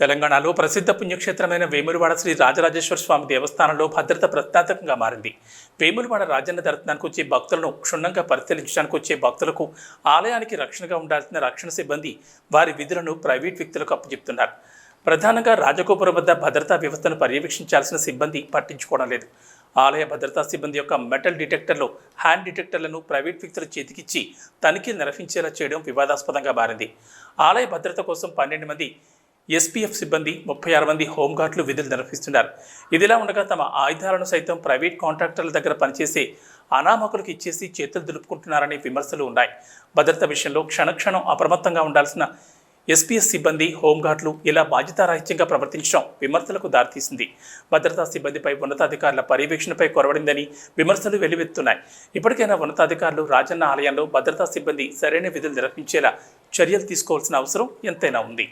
తెలంగాణలో ప్రసిద్ధ పుణ్యక్షేత్రమైన వేములవాడ శ్రీ రాజరాజేశ్వర స్వామి దేవస్థానంలో భద్రత ప్రశ్నార్థకంగా మారింది. వేములవాడ రాజన్న దర్శనానికి వచ్చే భక్తులను క్షుణ్ణంగా పరిశీలించడానికి వచ్చే భక్తులకు ఆలయానికి రక్షణగా ఉండాల్సిన రక్షణ సిబ్బంది వారి విధులను ప్రైవేట్ వ్యక్తులకు అప్పచెప్తున్నారు. ప్రధానంగా రాజగోపురం వద్ద భద్రతా వ్యవస్థను పర్యవేక్షించాల్సిన సిబ్బంది పట్టించుకోవడం లేదు. ఆలయ భద్రతా సిబ్బంది యొక్క మెటల్ డిటెక్టర్లు హ్యాండ్ డిటెక్టర్లను ప్రైవేట్ వ్యక్తుల చేతికిచ్చి తనిఖీలు నిర్వహించేలా చేయడం వివాదాస్పదంగా మారింది. ఆలయ భద్రత కోసం పన్నెండు మంది ఎస్పీఎఫ్ సిబ్బంది ముప్పై ఆరు మంది హోంగార్డులు విధులు నిర్వహిస్తున్నారు. ఇదిలా ఉండగా తమ ఆయుధాలను సైతం ప్రైవేట్ కాంట్రాక్టర్ల దగ్గర పనిచేసే అనామకులకు ఇచ్చేసి చేతులు దులుపుకుంటున్నారనే విమర్శలు ఉన్నాయి. భద్రత విషయంలో క్షణక్షణం అప్రమత్తంగా ఉండాల్సిన ఎస్పీఎస్ సిబ్బంది హోంగార్డులు ఇలా బాధ్యతారాహిత్యంగా ప్రవర్తించడం విమర్శలకు దారితీసింది. భద్రతా సిబ్బందిపై ఉన్నతాధికారుల పర్యవేక్షణపై కొరవడిందని విమర్శలు వెల్లువెత్తున్నాయి. ఇప్పటికైనా ఉన్నతాధికారులు రాజన్న ఆలయంలో భద్రతా సిబ్బంది సరైన విధులు నిర్వహించేలా చర్యలు తీసుకోవాల్సిన అవసరం ఎంతైనా ఉంది.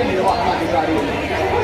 建立的话，那就大力。